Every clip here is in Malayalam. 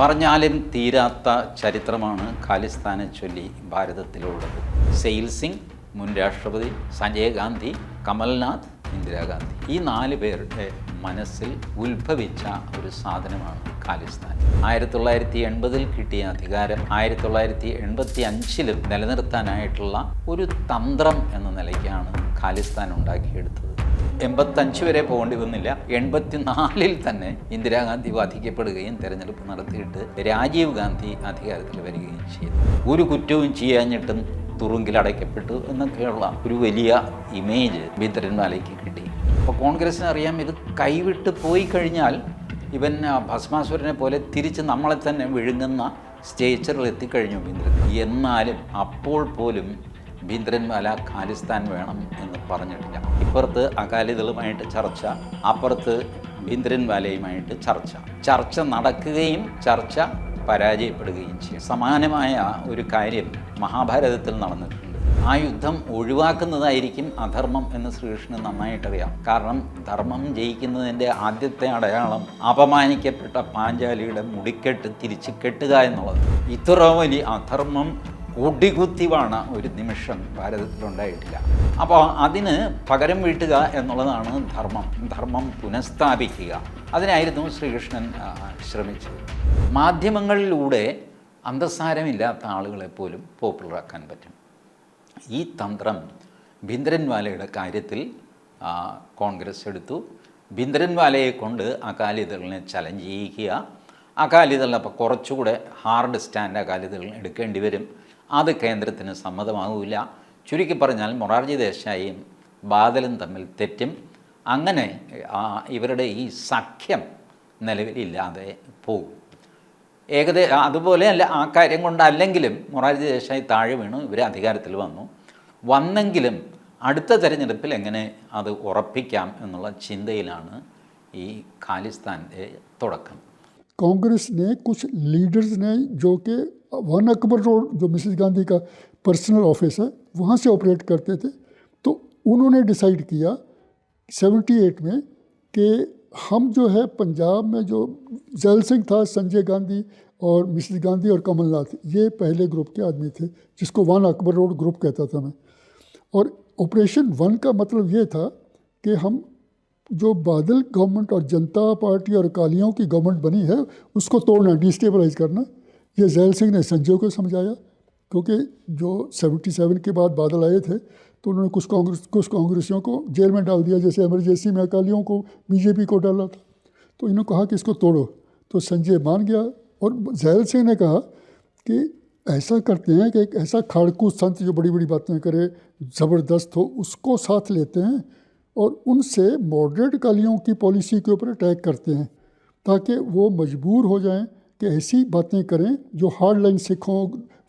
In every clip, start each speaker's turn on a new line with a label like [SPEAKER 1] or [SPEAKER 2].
[SPEAKER 1] പറഞ്ഞാലും തീരാത്ത ചരിത്രമാണ് ഖാലിസ്ഥാനെ ചൊല്ലി ഭാരതത്തിലുള്ളത്. സെയിൽ സിംഗ് മുൻ രാഷ്ട്രപതി സഞ്ജയ് ഗാന്ധി കമൽനാഥ് ഇന്ദിരാഗാന്ധി ഈ നാല് പേരുടെ മനസ്സിൽ ഉത്ഭവിച്ച ഒരു സാധനമാണ് ഖാലിസ്ഥാൻ. ആയിരത്തി തൊള്ളായിരത്തി എൺപതിൽ കിട്ടിയ അധികാരം ആയിരത്തി തൊള്ളായിരത്തി എൺപത്തി അഞ്ചിലും നിലനിർത്താനായിട്ടുള്ള ഒരു തന്ത്രം എന്ന നിലയ്ക്കാണ് ഖാലിസ്ഥാൻ ഉണ്ടാക്കിയെടുത്തത്. എൺപത്തഞ്ച് വരെ പോകേണ്ടി വന്നില്ല. എൺപത്തിനാലിൽ തന്നെ ഇന്ദിരാഗാന്ധി വധിക്കപ്പെടുകയും തെരഞ്ഞെടുപ്പ് നടത്തിയിട്ട് രാജീവ് ഗാന്ധി അധികാരത്തിൽ വരികയും ചെയ്തു. ഒരു കുറ്റവും ചെയ്യാഞ്ഞിട്ടും തുറുങ്കിൽ അടയ്ക്കപ്പെട്ടു എന്നൊക്കെയുള്ള ഒരു വലിയ ഇമേജ് ബിദ്രൻവാലയ്ക്ക് കിട്ടി. അപ്പോൾ കോൺഗ്രസ്സിന് അറിയാം ഇത് കൈവിട്ട് പോയി കഴിഞ്ഞാൽ ഇവൻ ഭസ്മാസുരനെ പോലെ തിരിച്ച് നമ്മളെ തന്നെ വിഴുങ്ങുന്ന സ്റ്റേച്ചറിൽ എത്തിക്കഴിഞ്ഞു ഭീന്ദ്രൻ എന്നാലും അപ്പോൾ പോലും ബീന്ദ്രൻവാല ഖാലിസ്ഥാൻ വേണം എന്ന് പറഞ്ഞിട്ടില്ല. ഇപ്പുറത്ത് അകാലിദളുമായിട്ട് ചർച്ച അപ്പുറത്ത് ബീന്ദ്രൻവാലയുമായിട്ട് ചർച്ച. ചർച്ച നടക്കുകയും ചർച്ച പരാജയപ്പെടുകയും ചെയ്യും. സമാനമായ ഒരു കാര്യം മഹാഭാരതത്തിൽ നടന്നിട്ടുണ്ട്. ആ യുദ്ധം ഒഴിവാക്കുന്നതായിരിക്കും അധർമ്മം എന്ന് ശ്രീകൃഷ്ണൻ നന്നായിട്ടറിയാം. കാരണം ധർമ്മം ജയിക്കുന്നതിന്റെ ആദ്യത്തെ അടയാളം അപമാനിക്കപ്പെട്ട പാഞ്ചാലിയുടെ മുടിക്കെട്ട് തിരിച്ചു കെട്ടുക എന്നുള്ളത്. ഇത്ര വലിയ അധർമ്മം ഒടികുത്തിവാണ് ഒരു നിമിഷം ഭാരതത്തിലുണ്ടായിട്ടില്ല. അപ്പോൾ അതിന് പകരം വീട്ടുക എന്നുള്ളതാണ് ധർമ്മം. ധർമ്മം പുനഃസ്ഥാപിക്കുക. അതിനായിരുന്നു ശ്രീകൃഷ്ണൻ ശ്രമിച്ചത്. മാധ്യമങ്ങളിലൂടെ അന്തസ്സാരമില്ലാത്ത ആളുകളെ പോലും പോപ്പുലറാക്കാൻ പറ്റും. ഈ തന്ത്രം ഭിന്ദ്രൻവാലയുടെ കാര്യത്തിൽ കോൺഗ്രസ് എടുത്തു. ഭിന്ദ്രൻവാലയെ കൊണ്ട് അകാലിദളിനെ ചലഞ്ച് ചെയ്യിക്കുക അകാലിദൾ അപ്പോൾ കുറച്ചുകൂടെ ഹാർഡ് സ്റ്റാൻഡ് അകാലിദളിന് എടുക്കേണ്ടി വരും. അത് കേന്ദ്രത്തിന് സമ്മതമാകില്ല ചുരുക്കി പറഞ്ഞാൽ മൊറാർജി ദേശായിയും ബാദലും തമ്മിൽ തെറ്റും അങ്ങനെ ആ, ഇവരുടെ ഈ സഖ്യം നിലവിലില്ലാതെ പോകും ഏകദേശം അതുപോലെ അല്ല ആ കാര്യം കൊണ്ടല്ലെങ്കിലും മൊറാർജി ദേശായി താഴെ വീണു ഇവർ അധികാരത്തിൽ വന്നു വന്നെങ്കിലും അടുത്ത തെരഞ്ഞെടുപ്പിൽ എങ്ങനെ അത് ഉറപ്പിക്കാം എന്നുള്ള ചിന്തയിലാണ് ഈ ഖാലിസ്ഥാൻ്റെ തുടക്കം
[SPEAKER 2] कांग्रेस ने कुछ लीडर्स ने जो कि वन अकबर रोड, जो मिसेस गांधी का पर्सनल ऑफ़िस है, वहाँ से ऑपरेट करते थे। तो उन्होंने डिसाइड किया 78 में कि हम जो है, पंजाब में जो जैल सिंह था, संजय गांधी और मिसेस गांधी और कमलनाथ, ये पहले ग्रुप के आदमी थे, जिसको वन अकबर रोड ग्रुप कहता था मैं। और ऑपरेशन वन का मतलब ये था कि हम जो बादल गवर्नमेंट और जनता पार्टी और अकालियों की गवर्नमेंट बनी है, उसको तोड़ना, डिस्टेबलाइज करना ये जैल सिंह ने संजय को समझाया, क्योंकि जो 77 के बाद बादल आए थे तो उन्होंने कुछ कांग्रेस, कुछ कांग्रेसियों को जेल में डाल दिया, जैसे एमरजेंसी में अकालियों को बीजेपी को डाला था। तो इन्होंने कहा कि इसको तोड़ो। तो संजय मान गया और जैल सिंह ने कहा कि ऐसा करते हैं कि एक ऐसा खाड़कू संत जो बड़ी बड़ी बातें करे, ज़बरदस्त हो, उसको साथ लेते हैं और उनसे मॉडरेट कालियों की पॉलिसी के ऊपर अटैक करते हैं, ताकि वो मजबूर हो जाएँ कि ऐसी बातें करें जो हार्ड लाइन सिखों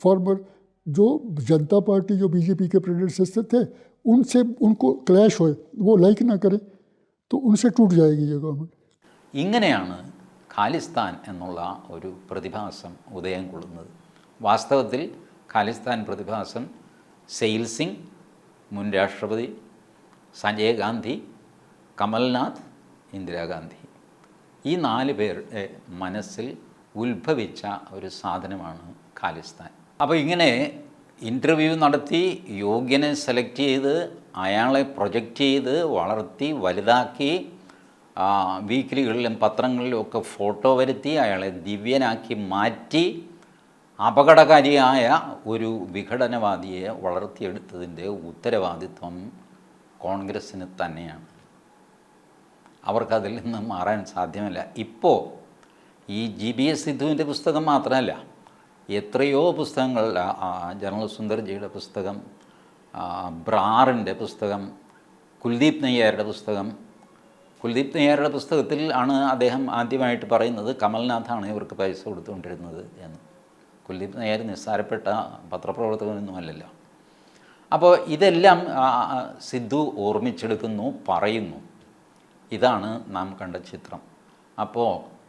[SPEAKER 2] फॉर्मर जो जनता पार्टी जो बीजेपी के प्रेडेसेसर थे उनसे उनको क्लैश होए वो लाइक ना करें तो उनसे टूट जाएगी ये गवर्नमेंट
[SPEAKER 1] ഇങ്ങനെയാണ് ഖാലിസ്ഥാൻ എന്നുള്ള ഒരു പ്രതിഭാസം ഉദയം കൊള്ളുന്നത് വാസ്തവത്തിൽ ഖാലിസ്ഥാൻ പ്രതിഭാസം സെയിൽ സിംഗ് മുൻ രാഷ്ട്രപതി സഞ്ജയ് ഗാന്ധി കമൽനാഥ് ഇന്ദിരാഗാന്ധി ഈ നാല് പേരുടെ മനസ്സിൽ ഉത്ഭവിച്ച ഒരു സാധനമാണ് ഖാലിസ്ഥാൻ. അപ്പോൾ ഇങ്ങനെ ഇന്റർവ്യൂ നടത്തി യോഗ്യനെ സെലക്ട് ചെയ്ത് അയാളെ പ്രൊജക്റ്റ് ചെയ്ത് വളർത്തി വലുതാക്കി വീക്കിലികളിലും പത്രങ്ങളിലും ഒക്കെ ഫോട്ടോ വരുത്തി അയാളെ ദിവ്യനാക്കി മാറ്റി അപകടകാരിയായ ഒരു വിഘടനവാദിയെ വളർത്തിയെടുത്തതിന്റെ ഉത്തരവാദിത്വം കോൺഗ്രസ്സിന് തന്നെയാണ്. അവർക്കതിൽ നിന്ന് മാറാൻ സാധ്യമല്ല. ഇപ്പോൾ ഈ ജി ബി എസ് സിദ്ധുവിന്റെ പുസ്തകം മാത്രമല്ല എത്രയോ പുസ്തകങ്ങൾ ജനറൽ സുന്ദർജിയുടെ പുസ്തകം ബ്രാറിന്റെ പുസ്തകം കുൽദീപ് നെയ്യാരുടെ പുസ്തകം. കുൽദീപ് നെയ്യാരുടെ പുസ്തകത്തിൽ ആണ് അദ്ദേഹം ആദ്യമായിട്ട് പറയുന്നത് കമൽനാഥാണ് ഇവർക്ക് പൈസ കൊടുത്തുകൊണ്ടിരുന്നത് എന്ന്. കുൽദീപ് നെയ്യാർ നിസ്സാരപ്പെട്ട പത്രപ്രവർത്തകനൊന്നും അല്ലല്ലോ. അപ്പോൾ ഇതെല്ലാം സിദ്ധു ഓർമ്മിച്ചെടുക്കുന്നു പറയുന്നു. ഇതാണ് നാം കണ്ട ചിത്രം. അപ്പോൾ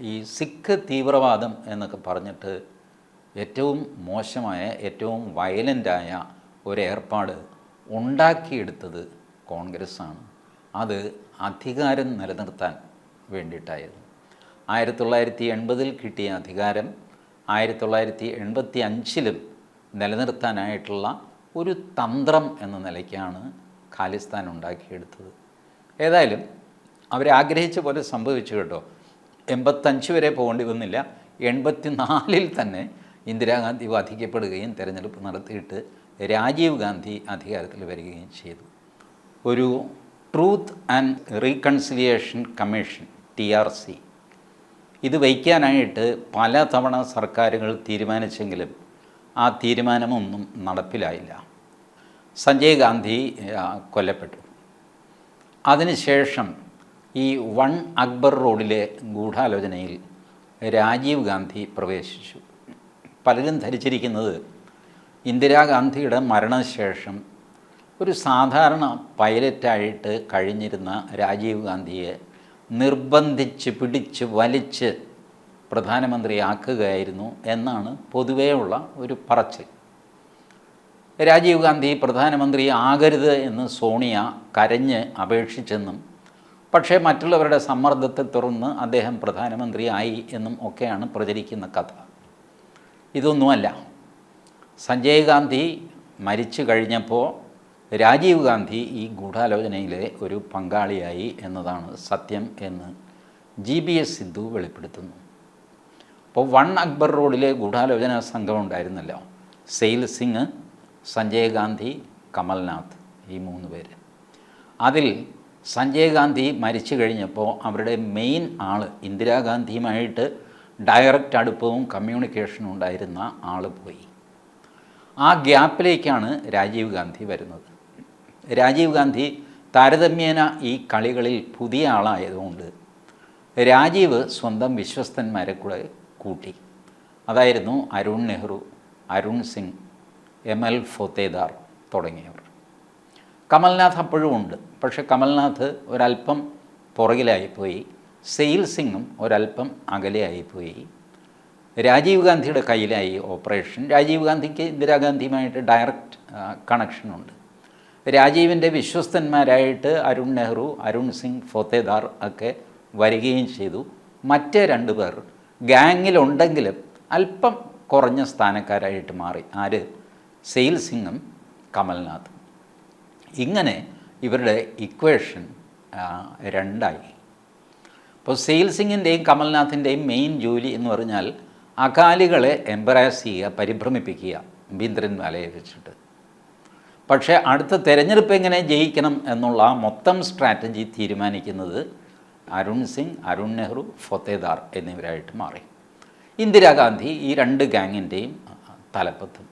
[SPEAKER 1] ഈ സിഖ് തീവ്രവാദം എന്നൊക്കെ പറഞ്ഞിട്ട് ഏറ്റവും മോശമായ ഏറ്റവും വയലന്റായ ഒരേർപ്പാട് ഉണ്ടാക്കിയെടുത്തത് കോൺഗ്രസ്സാണ്. അത് അധികാരം നിലനിർത്താൻ വേണ്ടിയിട്ടായിരുന്നു. ആയിരത്തി തൊള്ളായിരത്തി എൺപതിൽ കിട്ടിയ അധികാരം ആയിരത്തി തൊള്ളായിരത്തി എൺപത്തി അഞ്ചിലും നിലനിർത്താനായിട്ടുള്ള ഒരു തന്ത്രം എന്ന നിലയ്ക്കാണ് ഖാലിസ്ഥാൻ ഉണ്ടാക്കിയെടുത്തത്. ഏതായാലും അവരാഗ്രഹിച്ച പോലെ സംഭവിച്ചു കേട്ടോ. എൺപത്തഞ്ച് വരെ പോകേണ്ടി വന്നില്ല എൺപത്തി നാലിൽ തന്നെ ഇന്ദിരാഗാന്ധി വധിക്കപ്പെടുകയും തിരഞ്ഞെടുപ്പ് നടത്തിയിട്ട് രാജീവ് ഗാന്ധി അധികാരത്തിൽ വരികയും ചെയ്തു. ഒരു truth and reconciliation commission T R C. ഇത് വയ്ക്കാനായിട്ട് പല തവണ സർക്കാരുകൾ തീരുമാനിച്ചെങ്കിലും ആ തീരുമാനമൊന്നും നടപ്പിലായില്ല. സഞ്ജയ് ഗാന്ധി കൊല്ലപ്പെട്ടു. അതിനുശേഷം ഈ വൺ അക്ബർ റോഡിലെ ഗൂഢാലോചനയിൽ രാജീവ് ഗാന്ധി പ്രവേശിച്ചു. പലരും ധരിച്ചിരിക്കുന്നത് ഇന്ദിരാഗാന്ധിയുടെ മരണശേഷം ഒരു സാധാരണ പൈലറ്റായിട്ട് കഴിഞ്ഞിരുന്ന രാജീവ് ഗാന്ധിയെ നിർബന്ധിച്ച് പിടിച്ച് വലിച്ച് പ്രധാനമന്ത്രിയാക്കുകയായിരുന്നു എന്നാണ് പൊതുവേയുള്ള ഒരു പറച്ചിൽ. രാജീവ് ഗാന്ധി പ്രധാനമന്ത്രി ആകരുത് എന്ന് സോണിയ കരഞ്ഞ് അപേക്ഷിച്ചെന്നും പക്ഷേ മറ്റുള്ളവരുടെ സമ്മർദ്ദത്തെ തുറന്ന് അദ്ദേഹം പ്രധാനമന്ത്രിയായി എന്നും ഒക്കെയാണ് പ്രചരിക്കുന്ന കഥ. ഇതൊന്നുമല്ല. സഞ്ജയ് ഗാന്ധി മരിച്ചു കഴിഞ്ഞപ്പോൾ രാജീവ് ഗാന്ധി ഈ ഗൂഢാലോചനയിലെ ഒരു പങ്കാളിയായി എന്നതാണ് സത്യം എന്ന് ജി ബി എസ് സിദ്ധു വെളിപ്പെടുത്തുന്നു. അപ്പോൾ വൺ അക്ബർ റോഡിലെ ഗൂഢാലോചന സംഘം ഉണ്ടായിരുന്നല്ലോ. സെയിൽ സിംഗ് സഞ്ജയ് ഗാന്ധി കമൽനാഥ് ഈ മൂന്ന് പേര്. അതിൽ സഞ്ജയ് ഗാന്ധി മരിച്ചു കഴിഞ്ഞപ്പോൾ അവരുടെ മെയിൻ ആൾ ഇന്ദിരാഗാന്ധിയുമായിട്ട് ഡയറക്റ്റ് അടുപ്പവും കമ്മ്യൂണിക്കേഷനും ഉണ്ടായിരുന്ന ആൾ പോയി. ആ ഗ്യാപ്പിലേക്കാണ് രാജീവ് ഗാന്ധി വരുന്നത്. രാജീവ് ഗാന്ധി താരതമ്യേന ഈ കളികളിൽ പുതിയ ആളായതുകൊണ്ട് രാജീവ് സ്വന്തം വിശ്വസ്തന്മാരെ കൂടെ കൂട്ടി. അതായിരുന്നു അരുൺ നെഹ്റു അരുൺ സിംഗ് എം എൽ ഫോത്തേദാർ തുടങ്ങിയവർ. കമൽനാഥ് അപ്പോഴും ഉണ്ട്. പക്ഷേ കമൽനാഥ് ഒരല്പം പുറകിലായിപ്പോയി. സെയിൽ സിംഗും ഒരല്പം അകലെയായിപ്പോയി. രാജീവ് ഗാന്ധിയുടെ കയ്യിലായി ഓപ്പറേഷൻ. രാജീവ് ഗാന്ധിക്ക് ഇന്ദിരാഗാന്ധിയുമായിട്ട് ഡയറക്റ്റ് കണക്ഷനുണ്ട്. രാജീവിന്റെ വിശ്വസ്തന്മാരായിട്ട് അരുൺ നെഹ്റു അരുൺ സിംഗ് ഫോത്തേദാർ ഒക്കെ വരികയും ചെയ്തു. മറ്റേ രണ്ട് പേർ ഗാങ്ങിലുണ്ടെങ്കിലും അല്പം കുറഞ്ഞ സ്ഥാനക്കാരായിട്ട് മാറി. ആര്? സെയിൽ സിംഗും കമൽനാഥും. ഇങ്ങനെ ഇവരുടെ ഇക്വേഷൻ രണ്ടായി. അപ്പോൾ സെയിൽസിങ്ങിന്റെയും കമൽനാഥിന്റെയും മെയിൻ ജോലി എന്ന് പറഞ്ഞാൽ അകാലികളെ എംബറാസ് ചെയ്യുക പരിഭ്രമിപ്പിക്കുക ബീന്ദ്രൻവാലയെ വെച്ചിട്ട്. പക്ഷേ അടുത്ത തിരഞ്ഞെടുപ്പ് എങ്ങനെ ജയിക്കണം എന്നുള്ള മൊത്തം സ്ട്രാറ്റജി തീരുമാനിക്കുന്നത് അരുൺ സിംഗ് അരുൺ നെഹ്റു ഫത്തേദാർ എന്നിവരായിട്ട് മാറി. ഇന്ദിരാഗാന്ധി ഈ രണ്ട് ഗാങ്ങിന്റെയും തലപ്പത്തും.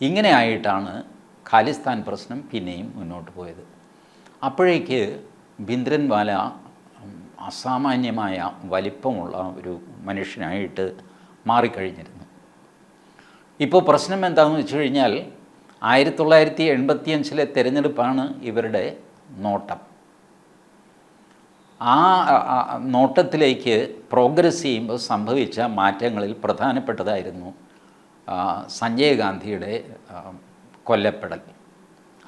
[SPEAKER 1] ഇങ്ങനെയായിട്ടാണ് ഖാലിസ്ഥാൻ പ്രശ്നം പിന്നെയും മുന്നോട്ട് പോയത്. അപ്പോഴേക്ക് ബിന്ദ്രൻവാല അസാമാന്യമായ വലിപ്പമുള്ള ഒരു മനുഷ്യനായിട്ട് മാറിക്കഴിഞ്ഞിരുന്നു. ഇപ്പോൾ പ്രശ്നം എന്താണെന്ന് വെച്ച് കഴിഞ്ഞാൽ ആയിരത്തി തൊള്ളായിരത്തി എൺപത്തി അഞ്ചിലെ തിരഞ്ഞെടുപ്പാണ് ഇവരുടെ നോട്ടം. ആ നോട്ടത്തിലേക്ക് പ്രോഗ്രസ് ചെയ്യുമ്പോൾ സംഭവിച്ച മാറ്റങ്ങളിൽ പ്രധാനപ്പെട്ടതായിരുന്നു സഞ്ജയ് ഗാന്ധിയുടെ കൊല്ലപ്പെടൽ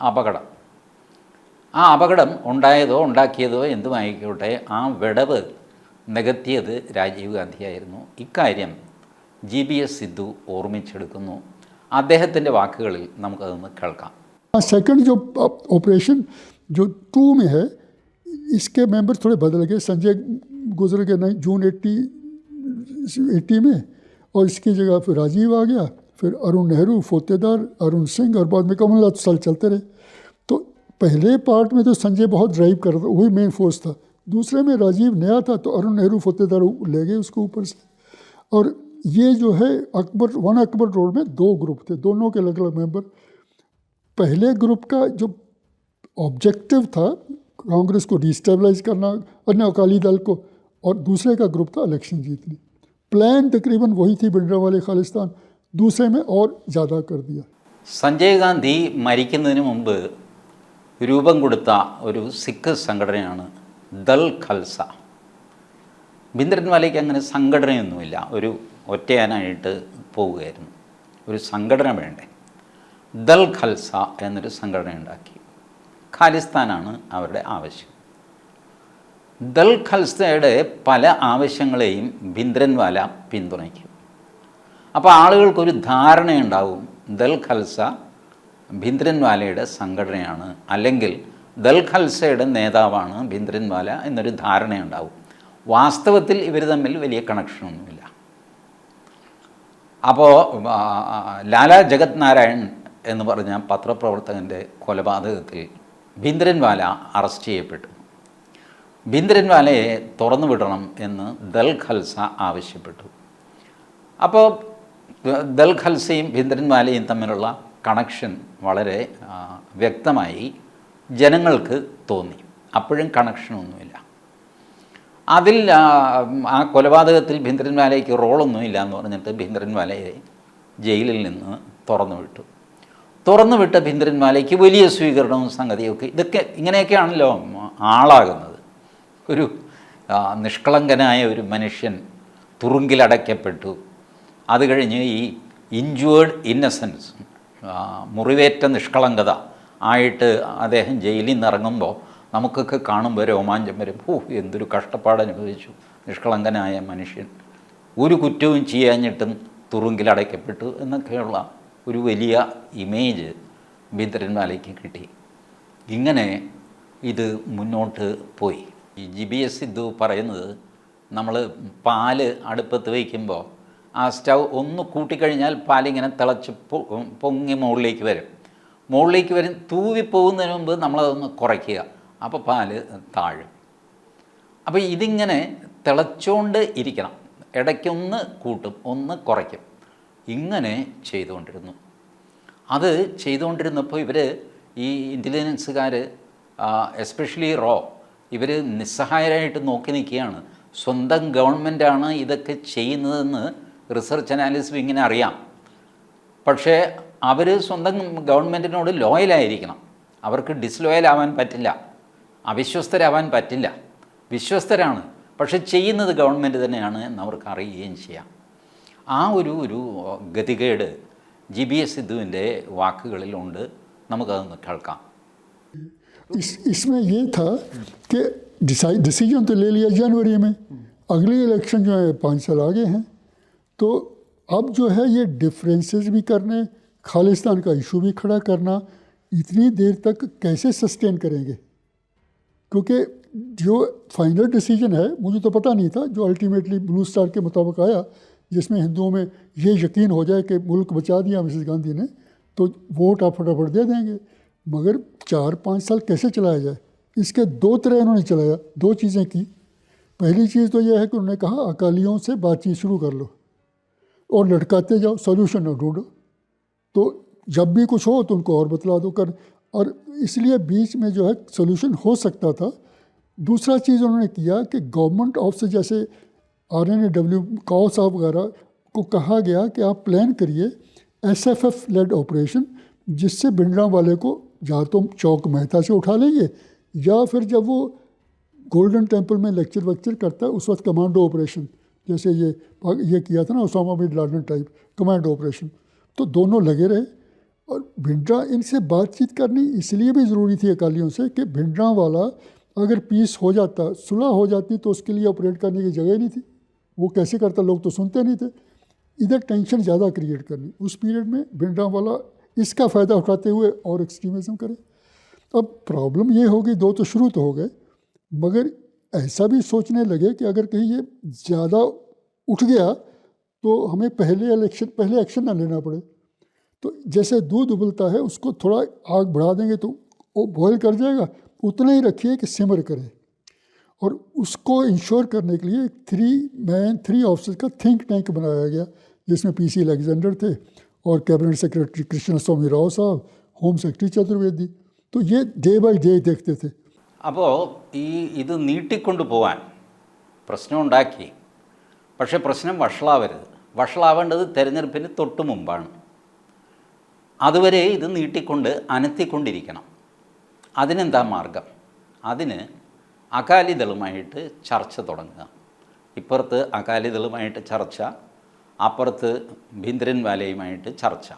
[SPEAKER 1] അപകടം. ആ അപകടം ഉണ്ടായതോ ഉണ്ടാക്കിയതോ എന്തുമായിക്കോട്ടെ ആ വിടവ് നികത്തിയത് രാജീവ് ഗാന്ധിയായിരുന്നു ഇക്കാര്യം ജി ബി എസ് സിദ്ധു ഓർമ്മിച്ചെടുക്കുന്നു അദ്ദേഹത്തിൻ്റെ വാക്കുകളിൽ നമുക്കതൊന്ന് കേൾക്കാം
[SPEAKER 2] सेकंड जो ऑपरेशन जो टू में है इसके मेंबर थोड़े बदल गए संजय गुजर गए नहीं जून एट्टी एट्टी में और इसकी जगह फिर राजीव आ गया फिर अरुण नेहरू फोतेदार अरुण सिंह और बाद में कमलनाथ साल चलते रहे तो पहले पार्ट में तो संजय बहुत ड्राइव कर रहा वही मेन फोर्स था दूसरे में राजीव नया था तो अरुण नेहरू फोतेदार ले गए उसको ऊपर से और ये जो है अकबर वन अकबर रोड में दो ग्रुप थे दोनों के अलग अलग मेंबर पहले ग्रुप का जो ऑब्जेक्टिव था कांग्रेस को डिस्टेबलाइज करना अन्य अकाली दल को और दूसरे का ग्रुप था इलेक्शन जीतनी प्लान तकरीबन वही थी बिंड्रा वाले खालिस्तान दूसरे में और ज़्यादा कर दिया
[SPEAKER 1] സഞ്ജയ് ഗാന്ധി മരിക്കുന്നതിന് മുമ്പ് രൂപം കൊടുത്ത ഒരു സിഖ് സംഘടനയാണ് ദൽ ഖൽസ. ബിന്ദ്രൻവാലയ്ക്ക് അങ്ങനെ സംഘടനയൊന്നുമില്ല. ഒരു ഒറ്റയാനായിട്ട് പോവുകയായിരുന്നു. ഒരു സംഘടന വേണ്ടേ? ദൽ ഖൽസ എന്നൊരു സംഘടന ഉണ്ടാക്കി. ഖാലിസ്ഥാനാണ് അവരുടെ ആവശ്യം. ദൽ ഖൽസയുടെ പല ആവശ്യങ്ങളെയും ഭിന്ദ്രൻവാല പിന്തുണയ്ക്കും. അപ്പോൾ ആളുകൾക്കൊരു ധാരണയുണ്ടാവും ദൽ ഖൽസ ഭിന്ദ്രൻവാലയുടെ സംഘടനയാണ്. അല്ലെങ്കിൽ ദൽ ഖൽസയുടെ നേതാവാണ് ഭിന്ദ്രൻവാല എന്നൊരു ധാരണയുണ്ടാവും. വാസ്തവത്തിൽ ഇവർ തമ്മിൽ വലിയ കണക്ഷനൊന്നുമില്ല അപ്പോൾ ലാല ജഗത് നാരായൺ എന്ന് പറഞ്ഞ പത്രപ്രവർത്തകന്റെ കൊലപാതകത്തിൽ ഭിന്ദ്രൻവാല അറസ്റ്റ് ചെയ്യപ്പെട്ടു. ഭിന്ദ്രൻവാലയെ തുറന്നു വിടണം എന്ന് ദൽ ഖൽസ ആവശ്യപ്പെട്ടു. അപ്പോൾ ദൽ ഖൽസയും ഭിന്ദ്രൻവാലയും തമ്മിലുള്ള കണക്ഷൻ വളരെ വ്യക്തമായി ജനങ്ങൾക്ക് തോന്നി. അപ്പോഴും കണക്ഷനൊന്നുമില്ല അതിൽ ആ, കൊലപാതകത്തിൽ ഭിന്ദ്രൻവാലയ്ക്ക് റോളൊന്നുമില്ല എന്ന് പറഞ്ഞിട്ട് ഭിന്ദ്രൻവാലയെ ജയിലിൽ നിന്ന് തുറന്നു വിട്ടു തുറന്നു വിട്ട ഭിന്ദ്രൻവാലയ്ക്ക് വലിയ സ്വീകരണവും സംഗതിയൊക്കെ ഇതൊക്കെ ഇങ്ങനെയൊക്കെയാണല്ലോ ആളാകുന്നത്. ഒരു നിഷ്കളങ്കനായ ഒരു മനുഷ്യൻ തുറുങ്കിലടയ്ക്കപ്പെട്ടു. അത് കഴിഞ്ഞ് ഈ ഇഞ്ചുവേർഡ് ഇന്നസെൻസ് മുറിവേറ്റ നിഷ്കളങ്കത ആയിട്ട് അദ്ദേഹം ജയിലിൽ നിന്ന് ഇറങ്ങുമ്പോൾ നമുക്കൊക്കെ കാണുമ്പോൾ രോമാഞ്ചം വരും. ഹൂ എന്തൊരു കഷ്ടപ്പാട് അനുഭവിച്ചു. നിഷ്കളങ്കനായ മനുഷ്യൻ. ഒരു കുറ്റവും ചെയ്യാഞ്ഞിട്ടും തുറുങ്കിലടയ്ക്കപ്പെട്ടു എന്നൊക്കെയുള്ള ഒരു വലിയ ഇമേജ് ബിന്ദ്രൻവാലയ്ക്ക് കിട്ടി. ഇങ്ങനെ ഇത് മുന്നോട്ട് പോയി. ഈ ജി ബി എസ് സിദ്ധു പറയുന്നത് നമ്മൾ പാൽ അടുപ്പത്ത് വയ്ക്കുമ്പോൾ ആ സ്റ്റൗ ഒന്ന് കൂട്ടിക്കഴിഞ്ഞാൽ പാലിങ്ങനെ തിളച്ച് പൊങ്ങി മുകളിലേക്ക് വരും. മുകളിലേക്ക് വരും തൂവിപ്പോകുന്നതിന് മുമ്പ് നമ്മളതൊന്ന് കുറയ്ക്കുക. അപ്പോൾ പാൽ താഴും. അപ്പോൾ ഇതിങ്ങനെ തിളച്ചുകൊണ്ട് ഇരിക്കണം. ഇടയ്ക്കൊന്ന് കൂട്ടും ഒന്ന് കുറയ്ക്കും. ഇങ്ങനെ ചെയ്തുകൊണ്ടിരുന്നു. അത് ചെയ്തുകൊണ്ടിരുന്നപ്പോൾ ഇവർ ഈ ഇന്റലിജൻസുകാർ എസ്പെഷ്യലി റോ ഇവർ നിസ്സഹായരായിട്ട് നോക്കി നിൽക്കുകയാണ്. സ്വന്തം ഗവൺമെന്റാണ് ഇതൊക്കെ ചെയ്യുന്നതെന്ന് റിസർച്ച് അനാലിസിസ് ഇങ്ങനെ അറിയാം പക്ഷേ അവർ സ്വന്തം ഗവൺമെൻറ്റിനോട് ലോയലായിരിക്കണം അവർക്ക് ഡിസ്ലോയൽ ആവാൻ പറ്റില്ല അവിശ്വസ്തരാവാൻ പറ്റില്ല വിശ്വസ്തരാണ് പക്ഷെ ചെയ്യുന്നത് ഗവൺമെൻറ് തന്നെയാണ് എന്ന് അവർക്ക് അറിയുകയും ചെയ്യാം ആ ഒരു ഒരു ഗതികേട് ജി ബി എസ് സിദ്ധുവിൻ്റെ വാക്കുകളിലുണ്ട് നമുക്കതൊന്ന് കേൾക്കാം
[SPEAKER 2] इस इसमें ये था कि डिसाइड डिसीजन तो ले लिया जनवरी में अगले इलेक्शन जो है पाँच साल आगे हैं तो अब जो है ये डिफरेंसेस भी करने, खालिस्तान का इशू भी खड़ा करना, इतनी देर तक कैसे सस्टेन करेंगे? क्योंकि जो फाइनल डिसीज़न है, मुझे तो पता नहीं था, जो अल्टीमेटली ब्लू स्टार के मुताबिक आया, जिसमें हिंदुओं में ये यकीन हो जाए कि मुल्क बचा दिया मिसेस गांधी ने तो वोट आप फटाफट दे देंगे। मगर चार पाँच साल कैसे चलाया जाए? इसके दो तरह इन्होंने चलाया, दो चीज़ें की। पहली चीज़ तो यह है कि उन्होंने कहा, अकालियों से बातचीत शुरू कर लो। और लटकाते जाओ सोल्यूशन न ढूंढो। तो जब भी कुछ हो तो उनको और बतला दो कर। और इसलिए बीच में जो है सोल्यूशन हो सकता था। दूसरा चीज़ उन्होंने किया कि गवर्नमेंट ऑफ़ से जैसे R and A W Kao साहब वगैरह को कहा गया कि आप प्लान करिए S F F led operation जिससे भिंडरा वाले को या तो चौक मेहता से उठा लेंगे, या फिर जब वो गोल्डन टेंपल में लेक्चर वेक्चर करता है, उस वक्त कमांडो ऑपरेशन जैसे ये ये किया था ना Osama bin Laden type commando operation तो दोनों लगे रहे और भिंडरा इनसे बातचीत करनी इसलिए भी ज़रूरी थी अकालियों से कि भिंडरा वाला अगर पीस हो जाता, सुलह हो जाती तो उसके लिए ऑपरेट करने की जगह नहीं थी। वो कैसे करता लोग तो सुनते नहीं थे। इधर टेंशन ज़्यादा क्रिएट करनी। उस पीरियड में भिंडरा वाला इसका फ़ायदा उठाते हुए और एक्सट्रीमिज़म करे। अब प्रॉब्लम ये होगी दो तो शुरू तो हो गए, मगर ऐसा भी सोचने लगे कि अगर कहीं ये ज़्यादा उठ गया तो हमें पहले इलेक्शन पहले एक्शन ना लेना पड़े। तो जैसे दूध उबलता है, उसको थोड़ा आग बढ़ा देंगे तो वो बॉयल कर जाएगा। उतना ही रखिए कि सिमर करे। और उसको इंश्योर करने के लिए थ्री मैन थ्री ऑफिसर का थिंक टैंक बनाया गया, जिसमें पी सी अलेक्जेंडर थे और कैबिनेट सेक्रेटरी कृष्ण स्वामी राव साहब होम सेक्रेटरी चतुर्वेदी तो ये डे बाई डे देखते थे।
[SPEAKER 1] അപ്പോൾ ഈ ഇത് നീട്ടിക്കൊണ്ടു പോവാൻ പ്രശ്നമുണ്ടാക്കി. പക്ഷേ പ്രശ്നം വഷളാവരുത്. വഷളാവേണ്ടത് തിരഞ്ഞെടുപ്പിന് തൊട്ട് മുമ്പാണ്. അതുവരെ ഇത് നീട്ടിക്കൊണ്ട് അനത്തിക്കൊണ്ടിരിക്കണം. അതിനെന്താ മാർഗം? അതിന് അകാലിദളുമായിട്ട് ചർച്ച തുടങ്ങുക. ഇപ്പുറത്ത് അകാലിദളുമായിട്ട് ചർച്ച അപ്പുറത്ത് ഭീന്ദ്രൻ വാലയുമായിട്ട് ചർച്ച.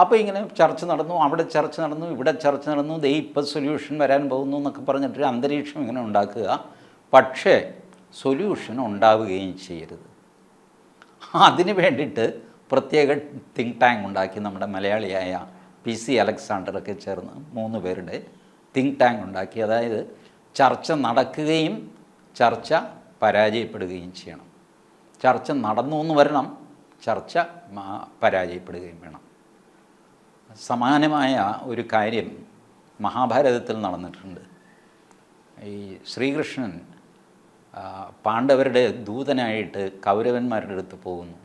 [SPEAKER 1] അപ്പോൾ ഇങ്ങനെ ചർച്ച നടന്നു അവിടെ ചർച്ച നടന്നു ഇവിടെ ചർച്ച നടന്നു ദേ ഇപ്പോൾ സൊല്യൂഷൻ വരാൻ പോകുന്നു എന്നൊക്കെ പറഞ്ഞിട്ട് അന്തരീക്ഷം ഇങ്ങനെ ഉണ്ടാക്കുക. പക്ഷേ സൊല്യൂഷൻ ഉണ്ടാവുകയും ചെയ്യരുത്. അതിന് വേണ്ടിയിട്ട് പ്രത്യേക തിങ്ക് ടാങ്ക് ഉണ്ടാക്കി നമ്മുടെ മലയാളിയായ പി സി അലക്സാണ്ടറൊക്കെ ചേർന്ന് മൂന്ന് പേരുടെ തിങ്ക് ടാങ്ക് ഉണ്ടാക്കി. അതായത് ചർച്ച നടക്കുകയും ചർച്ച പരാജയപ്പെടുകയും ചെയ്യണം. ചർച്ച നടന്നു എന്ന് വരണം ചർച്ച പരാജയപ്പെടുകയും വേണം. സമാനമായ ഒരു കാര്യം മഹാഭാരതത്തിൽ നടന്നിട്ടുണ്ട്. ഈ ശ്രീകൃഷ്ണൻ പാണ്ഡവരുടെ ദൂതനായിട്ട് കൗരവന്മാരുടെ അടുത്ത് പോകുന്നു.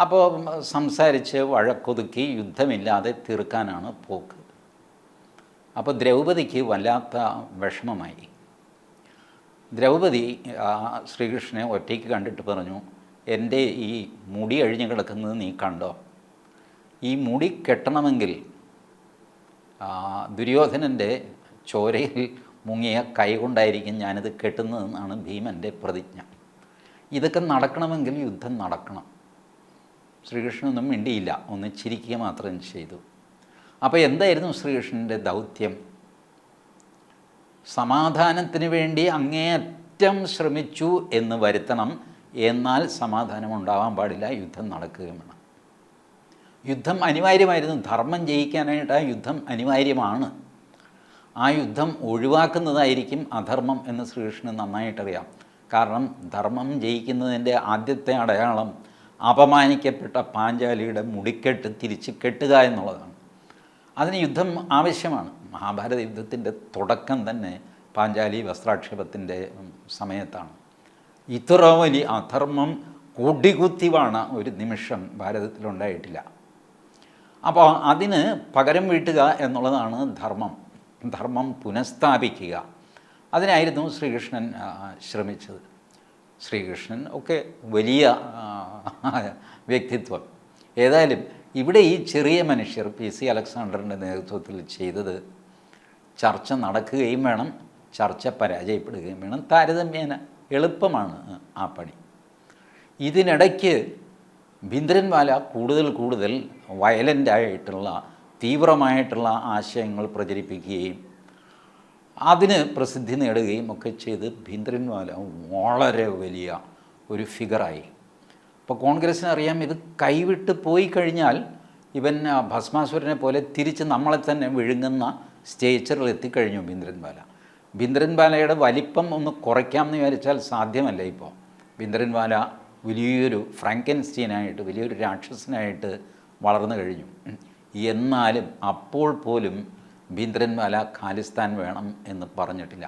[SPEAKER 1] അപ്പോൾ സംസാരിച്ച് വഴക്കൊതുക്കി യുദ്ധമില്ലാതെ തീർക്കാനാണ് പോക്ക്. അപ്പോൾ ദ്രൗപദിക്ക് വല്ലാത്ത വിഷമമായി. ദ്രൗപദി ശ്രീകൃഷ്ണനെ ഒറ്റയ്ക്ക് കണ്ടിട്ട് പറഞ്ഞു എന്റെ ഈ മുടി അഴിഞ്ഞു കിടക്കുന്നത് നീ കണ്ടോ? ഈ മുടി കെട്ടണമെങ്കിൽ ദുര്യോധനന്റെ ചോരയിൽ മുങ്ങിയ കൈ കൊണ്ടായിരിക്കും ഞാനിത് കെട്ടുന്നതെന്നാണ് ഭീമന്റെ പ്രതിജ്ഞ. ഇതൊക്കെ നടക്കണമെങ്കിൽ യുദ്ധം നടക്കണം. ശ്രീകൃഷ്ണനൊന്നും മിണ്ടിയില്ല. ഒന്ന് ചിരിക്കുക മാത്രം ചെയ്തു. അപ്പോൾ എന്തായിരുന്നു ശ്രീകൃഷ്ണന്റെ ദൗത്യം? സമാധാനത്തിന് വേണ്ടി അങ്ങേയറ്റം ശ്രമിച്ചു എന്ന് വരുത്തണം. എന്നാൽ സമാധാനം ഉണ്ടാവാൻ പാടില്ല. യുദ്ധം നടക്കുകയും വേണം യുദ്ധം അനിവാര്യമായിരുന്നു. ധർമ്മം ജയിക്കാനായിട്ട് ആ യുദ്ധം അനിവാര്യമാണ്. ആ യുദ്ധം ഒഴിവാക്കുന്നതായിരിക്കും അധർമ്മം എന്ന് ശ്രീകൃഷ്ണൻ നന്നായിട്ടറിയാം. കാരണം ധർമ്മം ജയിക്കുന്നതിന്റെ ആദ്യത്തെ അടയാളം അപമാനിക്കപ്പെട്ട പാഞ്ചാലിയുടെ മുടിക്കെട്ട് തിരിച്ച് കെട്ടുക എന്നുള്ളതാണ്. അതിന് യുദ്ധം ആവശ്യമാണ്. മഹാഭാരത യുദ്ധത്തിന്റെ തുടക്കം തന്നെ പാഞ്ചാലി വസ്ത്രാക്ഷേപത്തിന്റെ സമയത്താണ്. ഇത്ര വലിയ അധർമ്മം കൊടികുത്തിവാണ ഒരു നിമിഷം ഭാരതത്തിലുണ്ടായിട്ടില്ല. അപ്പോൾ അതിന് പകരം വീട്ടുക എന്നുള്ളതാണ് ധർമ്മം. ധർമ്മം പുനഃസ്ഥാപിക്കുക. അതിനായിരുന്നു ശ്രീകൃഷ്ണൻ ശ്രമിച്ചത്. ശ്രീകൃഷ്ണൻ ഒക്കെ വലിയ വ്യക്തിത്വം. ഏതായാലും ഇവിടെ ഈ ചെറിയ മനുഷ്യർ പി സി അലക്സാണ്ടറിന്റെ നേതൃത്വത്തിൽ ചെയ്തത് ചർച്ച നടക്കുകയും വേണം ചർച്ച പരാജയപ്പെടുകയും വേണം. താരതമ്യേന എളുപ്പമാണ് ആ പണി. ഇതിനിടയ്ക്ക് ഭിന്ദ്രൻവാല കൂടുതൽ കൂടുതൽ വയലന്റായിട്ടുള്ള തീവ്രമായിട്ടുള്ള ആശയങ്ങൾ പ്രചരിപ്പിക്കുകയും അതിന് പ്രസിദ്ധി നേടുകയും ഒക്കെ ചെയ്ത് ഭീന്ദ്രൻവാല വളരെ വലിയ ഒരു ഫിഗറായി അപ്പോൾ കോൺഗ്രസ്സിന് അറിയാം ഇത് കൈവിട്ട് പോയി കഴിഞ്ഞാൽ ഇവൻ ഭസ്മാസുരനെ പോലെ തിരിച്ച് നമ്മളെ തന്നെ വിഴുങ്ങുന്ന സ്റ്റേച്ചറിൽ എത്തിക്കഴിഞ്ഞു ബിന്ദ്രൻവാല ബിന്ദ്രൻവാലയുടെ വലിപ്പം ഒന്ന് കുറയ്ക്കാമെന്ന് വിചാരിച്ചാൽ സാധ്യമല്ല ഇപ്പോൾ ഭിന്ദ്രൻവാല വലിയൊരു ഫ്രാങ്കൻസ്റ്റീനായിട്ട് വലിയൊരു രാക്ഷസനായിട്ട് വളർന്നു കഴിഞ്ഞു. എന്നാലും അപ്പോൾ പോലും ഭിന്ദ്രൻവാല ഖാലിസ്ഥാൻ വേണം എന്ന് പറഞ്ഞിട്ടില്ല.